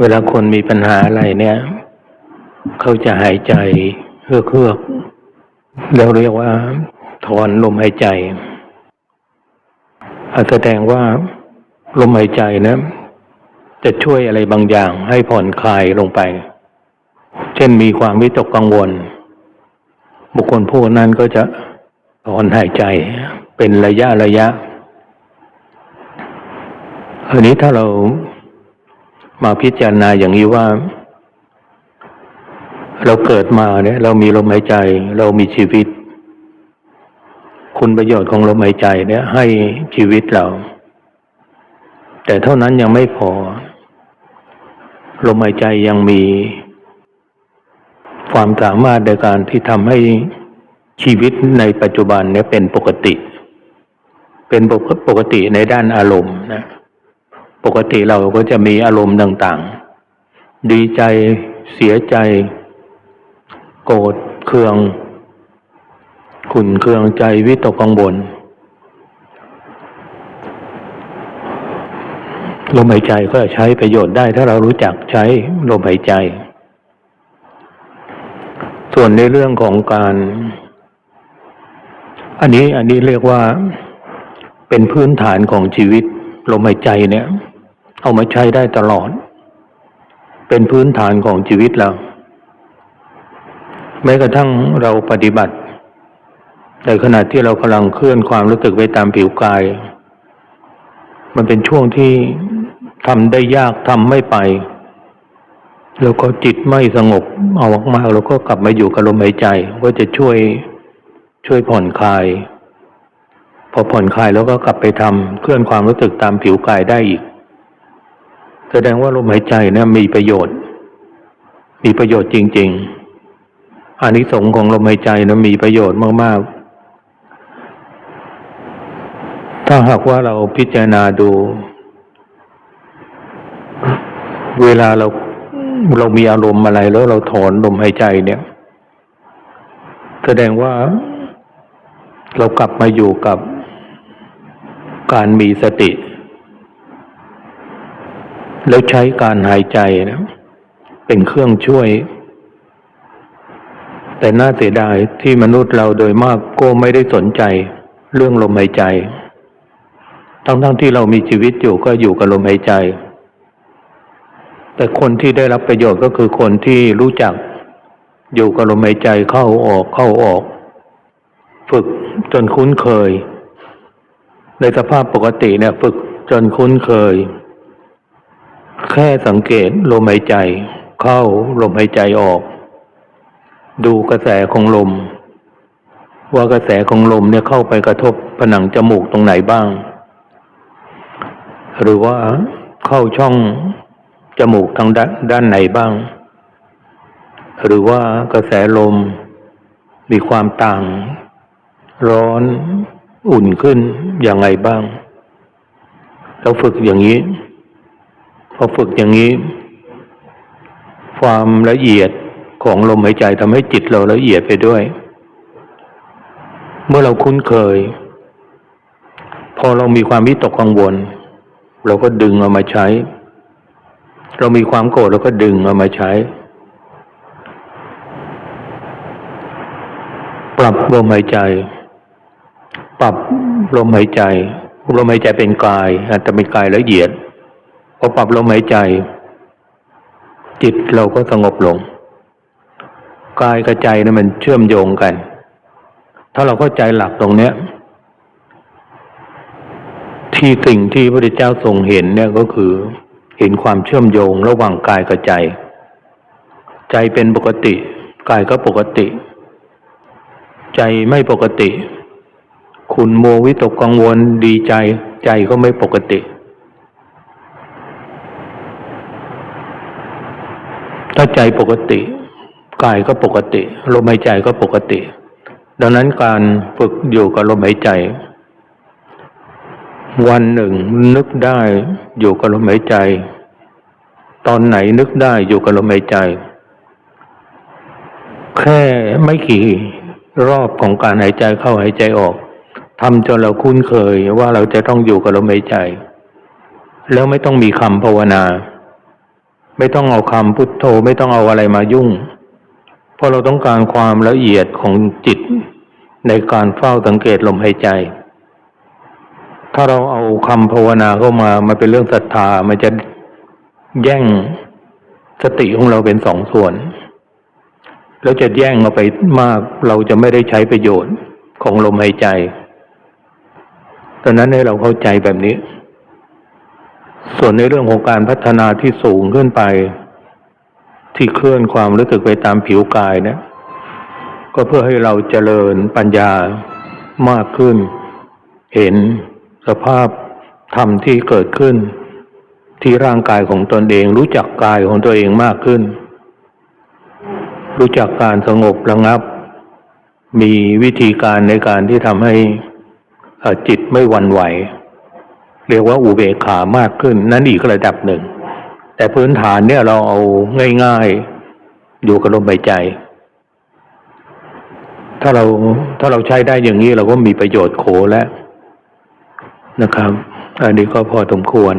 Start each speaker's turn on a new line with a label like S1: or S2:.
S1: เวลาคนมีปัญหาอะไรเนี่ย เขาจะหายใจเฮือกเฮือกๆแล้วเรียกว่า ถอนลมหายใจอาแสดงว่าลมหายใจนะจะช่วยอะไรบางอย่างให้ผ่อนคลายลงไป เช่นมีความวิตกกังวล บุคคลผู้นั้นก็จะถอนหายใจเป็นระยะระยะอันนี้ถ้าเรา มาพิจารณาอย่างนี้ว่า เราเกิดมาเนี่ย เรามีลมหายใจ เรามีชีวิต คุณประโยชน์ของลมหายใจเนี่ย ให้ชีวิตเรา แต่เท่านั้นยังไม่พอ ลมหายใจยังมี ความสามารถในการที่ทำให้ชีวิตในปัจจุบันเนี่ยเป็นปกติ เป็นปกติในด้านอารมณ์นะ ปกติเราก็จะมีอารมณ์ต่างๆ ดีใจเสียใจ โกรธเคือง ขุนเคืองใจวิตกกังวลลมหายใจก็ใช้ประโยชน์ได้ถ้าเรารู้จักใช้ลมหายใจ ส่วนในเรื่องของการ อันนี้อันนี้เรียกว่าเป็นพื้นฐานของชีวิตลมหายใจเนี่ย เอามาใช้ได้ตลอด เป็นพื้นฐานของชีวิตเรา แม้กระทั่งเราปฏิบัติในขณะที่เรากำลังเคลื่อนความรู้สึกไปตามผิวกาย มันเป็นช่วงที่ทำได้ยากทำไม่ไป แล้วก็จิตไม่สงบเอามากๆแล้วก็กลับมาอยู่กับลมหายใจก็จะช่วยช่วยผ่อนคลาย พอผ่อนคลายแล้วก็กลับไปทำเคลื่อนความรู้สึกตามผิวกายได้อีก แสดงว่าลมหายใจเนี่ยมีประโยชน์ มีประโยชน์จริง ๆอานิสงส์ของลมหายใจนะมีประโยชน์มาก ๆ ถ้าหากว่าเราพิจารณาดู เวลาเราเรามีอารมณ์อะไรแล้วเราถอนลมหายใจเนี่ย แสดงว่าเรากลับมาอยู่กับการมีสติ แล้วใช้การหายใจนะเป็นเครื่องช่วย แต่น่าเสียดายที่มนุษย์เราโดยมากก็ไม่ได้สนใจ เรื่องลมหายใจ ทั้งๆทที่เรามีชีวิตอยู่ก็อยู่กับลมหายใจ แต่คนที่ได้รับประโยชน์ก็คือคนที่รู้จัก อยู่กับลมหายใจเข้าออกเข้าออก ฝึกจนคุ้นเคย ในสภาพปกติเนี่ย ฝึกจนคุ้นเคย แค่สังเกตลมหายใจ เข้าลมหายใจออก ดูกระแสของลม ว่ากระแสของลมเนี่ยเข้าไปกระทบผนังจมูกตรงไหนบ้าง หรือว่าเข้าช่องจมูกทางด้านานไหนบ้าง หรือว่ากระแสลมมีความต่าง ร้อนอุ่นขึ้นอย่างไรบ้าง เราฝึกอย่างนี้ พอฝึกอย่างนี้ ความละเอียดของลมหายใจทำให้จิตเราละเอียดไปด้วย เมื่อเราคุ้นเคย พอเรามีความวิตกกังวล เราก็ดึงเอามาใช้ เรามีความโกรธเราก็ดึงเอามาใช้ ปรับลมหายใจ ปรับลมหายใจ ลมหายใจเป็นกายอาจจะเป็นกายละเอียด พอปรับลมหายใจ จิตเราก็สงบลงกายกับใจนะมันเชื่อมโยงกัน ถ้าเราเข้าใจหลักตรงเนี้ย ที่สิ่งที่พระพุทธเจ้าทรงเห็นเนี่ยก็คือ เห็นความเชื่อมโยงระหว่างกายกับใจ ใจเป็นปกติ กายก็ปกติ ใจไม่ปกติ คุณโมวิตกกังวลดีใจ ใจก็ไม่ปกติ ถ้าใจปกติ กายก็ปกติ ลมหายใจก็ปกติ ดังนั้นการฝึกอยู่กับลมหายใจ วันหนึ่งนึกได้อยู่กับลมหายใจ ตอนไหนนึกได้อยู่กับลมหายใจ แค่ไม่กี่รอบของการหายใจเข้าหายใจออกทำจนเราคุ้นเคยว่าเราจะต้องอยู่กับลมหายใจ แล้วไม่ต้องมีคำภาวนา ไม่ต้องเอาคำพุทโธไม่ต้องเอาอะไรมายุ่ง เพราะเราต้องการความละเอียดของจิตในการเฝ้าสังเกตลมหายใจ ถ้าเราเอาคำภาวนาเข้ามา มันเป็นเรื่องศรัทธา มันจะแย่งสติของเราเป็นสองส่วน แล้วจะแย่งเอาไปมาก เราจะไม่ได้ใช้ประโยชน์ของลมหายใจตอนนั้นให้เราเข้าใจแบบนี้ ส่วนในเรื่องของการพัฒนาที่สูงขึ้นไป ที่เคลื่อนความรู้สึกไปตามผิวกายเนี่ย ก็เพื่อให้เราเจริญปัญญามากขึ้น เห็นสภาพธรรมที่เกิดขึ้น ที่ร่างกายของตนเอง รู้จักกายของตัวเองมากขึ้น รู้จักการสงบระงับ มีวิธีการในการที่ทำให้จิตไม่วันไหว เรียกว่าอุเบกขามากขึ้น นั่นอีกระดับหนึ่ง แต่พื้นฐานเนี่ยเราเอาง่าย ๆ อยู่กับลมหายใจ ถ้าเราถ้าเราใช้ได้อย่างนี้เราก็มีประโยชน์โขแล้วนะครับ อันนี้ก็พอสมควร